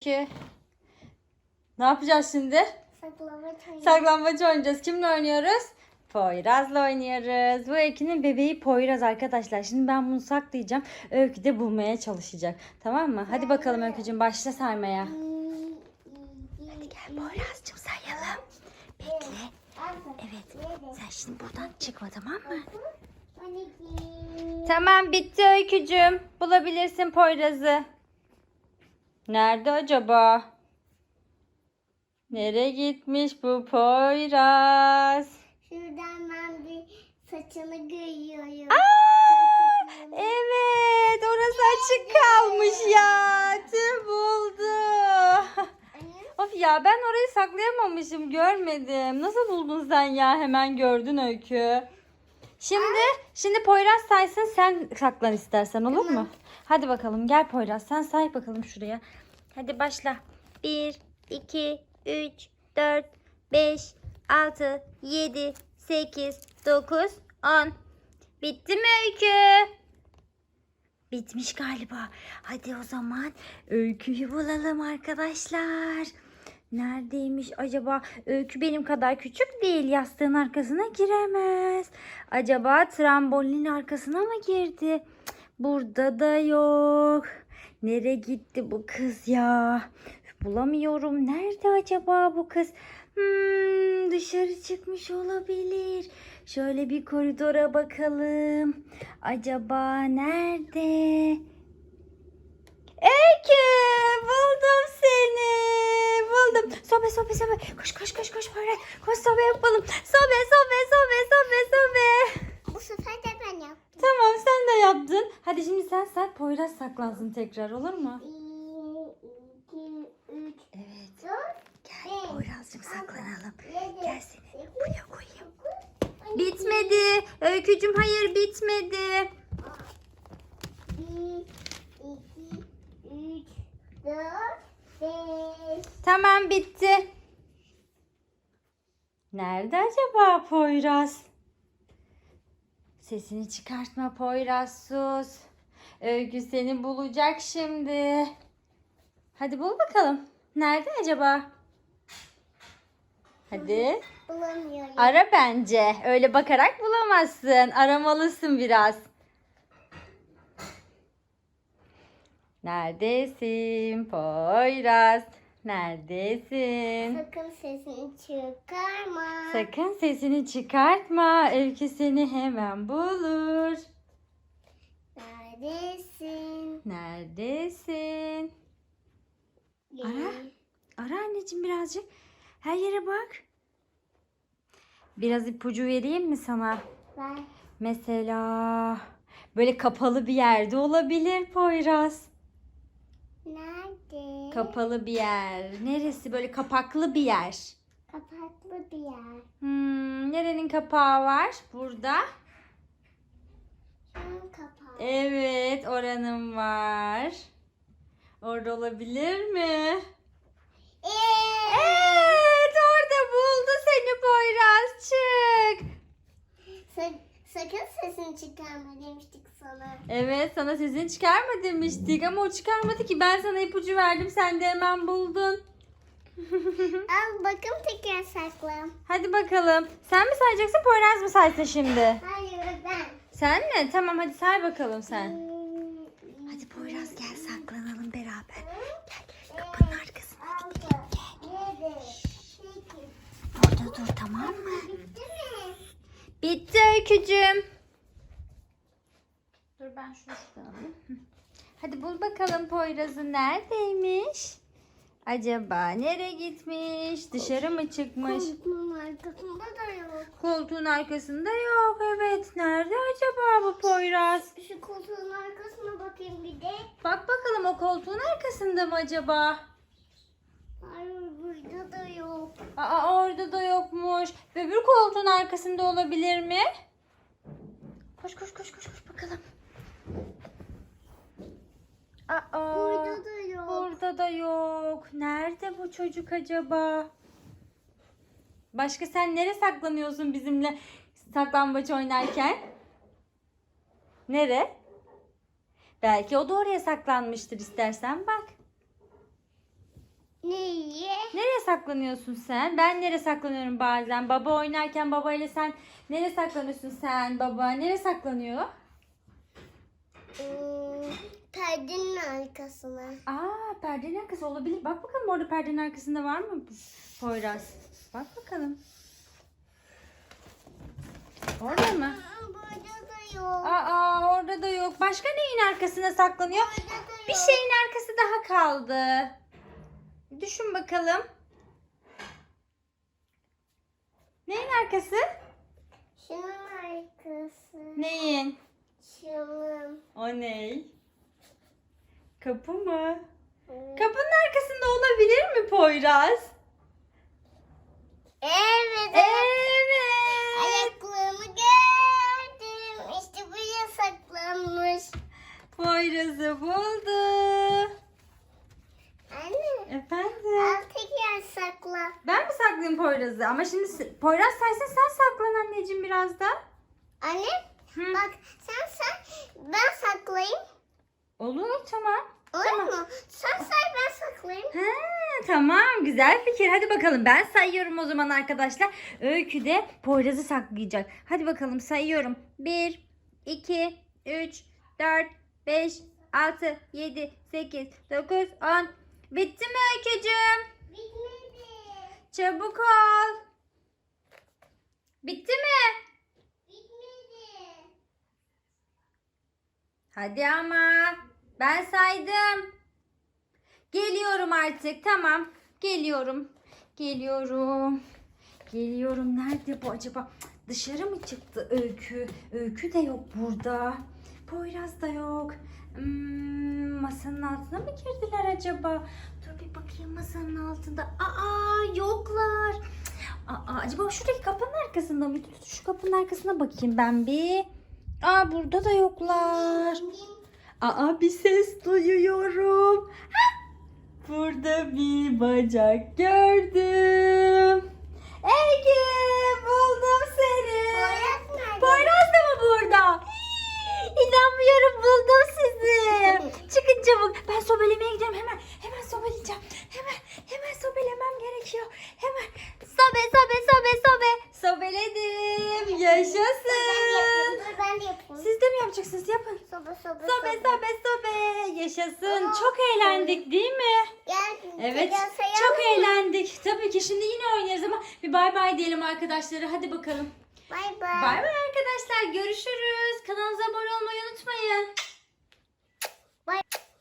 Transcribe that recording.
Ki. Ne yapacağız şimdi? Saklamaç oyunu. Saklambaç oynayacağız. Kimle oynuyoruz? Poyraz'la oynuyoruz. Bu Öykü'nün bebeği Poyraz arkadaşlar. Şimdi ben bunu saklayacağım. Öykü de bulmaya çalışacak. Tamam mı? Hadi bakalım Öykücüğüm başla saymaya. Hadi Gel Poyraz'cığım sayalım. Bekle. Evet. Sen şimdi buradan çıkma tamam mı? Tamam bitti Öykücüğüm. Bulabilirsin Poyraz'ı. Nerede acaba? Nereye gitmiş bu Poyraz? Şuradan ben bir saçını görüyorum. Aa, evet orası açık kalmış ya. Tüm buldu. Of ya ben orayı saklayamamışım görmedim. Nasıl buldun sen ya hemen gördün Öykü. Şimdi şimdi Poyraz saysın sen saklan istersen olur mu? Hadi bakalım gel Poyraz sen say bakalım şuraya. Hadi başla. 1, 2, 3, 4, 5, 6, 7, 8, 9, 10. Bitti mi Öykü? Bitmiş galiba. Hadi o zaman Öykü'yü bulalım arkadaşlar. Neredeymiş acaba? Öykü benim kadar küçük değil. Yastığın arkasına giremez. Acaba trambolinin arkasına mı girdi? Burada da yok. Nereye gitti bu kız ya? Bulamıyorum. Nerede acaba bu kız? Hmm, dışarı çıkmış olabilir. Şöyle bir koridora bakalım. Acaba nerede? Öykü buldum seni. Buldum. Sobe sobe sobe. Koş koş koş koş böyle. Koş sobe yapalım. Sobe sobe sobe sobe sobe. Bu sefer de. Sen de yaptın. Hadi şimdi sen say Poyraz saklansın tekrar olur mu? 1, 2, 3, Evet. 4, Gel Poyraz'cığım saklanalım. 7, Gel seni buraya koyayım. Bitmedi. Öykücüm hayır bitmedi. 1, 2, 3, 4, 5. Tamam bitti. Nerede acaba Poyraz? Sesini çıkartma Poyraz sus. Öykü seni bulacak şimdi. Hadi bul bakalım. Nerede acaba? Hadi. Bulamıyorum. Ara bence. Öyle bakarak bulamazsın. Aramalısın biraz. Neredesin Poyraz? Neredesin? Sakın sesini çıkarma. Sakın sesini çıkartma. Öykü seni hemen bulur. Neredesin? Neredesin? Ara. Ara anneciğim birazcık. Her yere bak. Biraz ipucu vereyim mi sana? Ver. Mesela böyle kapalı bir yerde olabilir Poyraz. Nerede? Kapalı bir yer. Neresi? Böyle kapaklı bir yer. Kapaklı bir yer. Hmm, nerenin kapağı var? Burada. Şunun kapağı. Evet, oranın var. Orada olabilir mi? Evet. Evet, orada buldu seni Poyraz. Çık. Sa- sakın sesini çıkarma demiştik sana. Evet, sana sesini çıkarma demiştik ama o çıkarmadı ki. Ben sana ipucu verdim, sen de hemen buldun. Al bakın tekrar sakla. Hadi bakalım. Sen mi sayacaksın, Poyraz mı saysın şimdi? Hayır ben. Sen mi? Tamam hadi say bakalım sen. Hmm, Hadi Poyraz gel saklanalım beraber. Gel kapının arkasına. altı, yedi, sekiz. Orada dur tamam mı? Bitti mi? Bitti öykücüm. Dur ben şunu şuradan alayım. Hadi bul bakalım Poyraz'ı neredeymiş? Acaba nereye gitmiş? Dışarı mı çıkmış? Koltuğun arkasında da yok. Koltuğun arkasında yok. Evet. Nerede acaba bu Poyraz? Şu koltuğun arkasına bakayım bir de. Bak bakalım o koltuğun arkasında mı acaba? Hayır burada da yok. Aa orada da yokmuş. Öbür koltuğun arkasında olabilir mi? Koş koş koş koş koş bakalım. Aa, Burada da yok. Burada da yok. Nerede bu çocuk acaba? Başka sen nereye saklanıyorsun bizimle saklambaç oynarken? Nere? Belki o da oraya saklanmıştır istersen bak. Niye? Nereye saklanıyorsun sen? Ben nereye saklanıyorum bazen? Baba oynarken babayla sen nereye saklanıyorsun sen baba? Nereye saklanıyor? Hmm, perdenin arkasına. Aa perdenin arkası olabilir. Bak bakalım orada perdenin arkasında var mı Poyraz? Bak bakalım. Orada mı? Aa, Burada da yok. Aa orada da yok. Başka neyin arkasına saklanıyor? Burada da Bir yok. şeyin arkası daha kaldı. Düşün bakalım. Neyin arkası? Şunun arkası. Neyin? Şunun. O ney? Kapı mı? Kapının arkasında olabilir mi Poyraz? Evet. Evet. Ayaklarımı gördüm. İşte buraya saklanmış. Poyraz'ı buldu. Anne. Efendim? Al tekrar sakla. Ben mi saklayayım Poyraz'ı? Ama şimdi Poyraz saysa sen saklan anneciğim biraz da. Anne Hı. bak sen say ben saklayayım. Olur tamam. Olur mu? Sen say ben saklayayım. Ha, tamam güzel fikir. Hadi bakalım ben sayıyorum o zaman arkadaşlar. Öykü de Poyraz'ı saklayacak. Hadi bakalım sayıyorum. 1, 2, 3, 4, 5, 6, 7, 8, 9, 10. Bitti mi Öykücüğüm? Bitmedi. Çabuk ol. Bitti mi? Bitmedi. Hadi ama. Ben saydım. Geliyorum artık. Tamam. Geliyorum. Geliyorum. Geliyorum. Nerede bu acaba? Dışarı mı çıktı Öykü? Öykü de yok burada. Poyraz da yok. Hmm, masanın altına mı girdiler acaba? Dur bir bakayım masanın altında. Aa yoklar. Aa, acaba şuradaki kapının arkasında mı? Şu kapının arkasına bakayım ben bir. Aa burada da yoklar. Aa bir ses duyuyorum. Burada bir bacak gördüm. Ege buldum seni. Poyraz nerede? Poyraz da mı burada? İnanmıyorum buldum sizi. Çıkın çabuk. Ben sobelemeye gidiyorum hemen. Hemen sobeleyeceğim. Hemen hemen sobelemem gerekiyor. Hemen sobe sobe sobe sobe. Sobeledim. Yaşasın. Dur ben de yapayım. Siz de mi yapacaksınız? Yapın. Soba soba Sobe sobe sobe. Yaşasın. Çok eğlendik değil mi? Evet. Çok eğlendik. Tabii ki şimdi yine oynarız ama bir bay bay diyelim arkadaşlara. Hadi bakalım. Bay bay. Bay bay arkadaşlar. Görüşürüz. Kanalımıza abone olmayı unutmayın.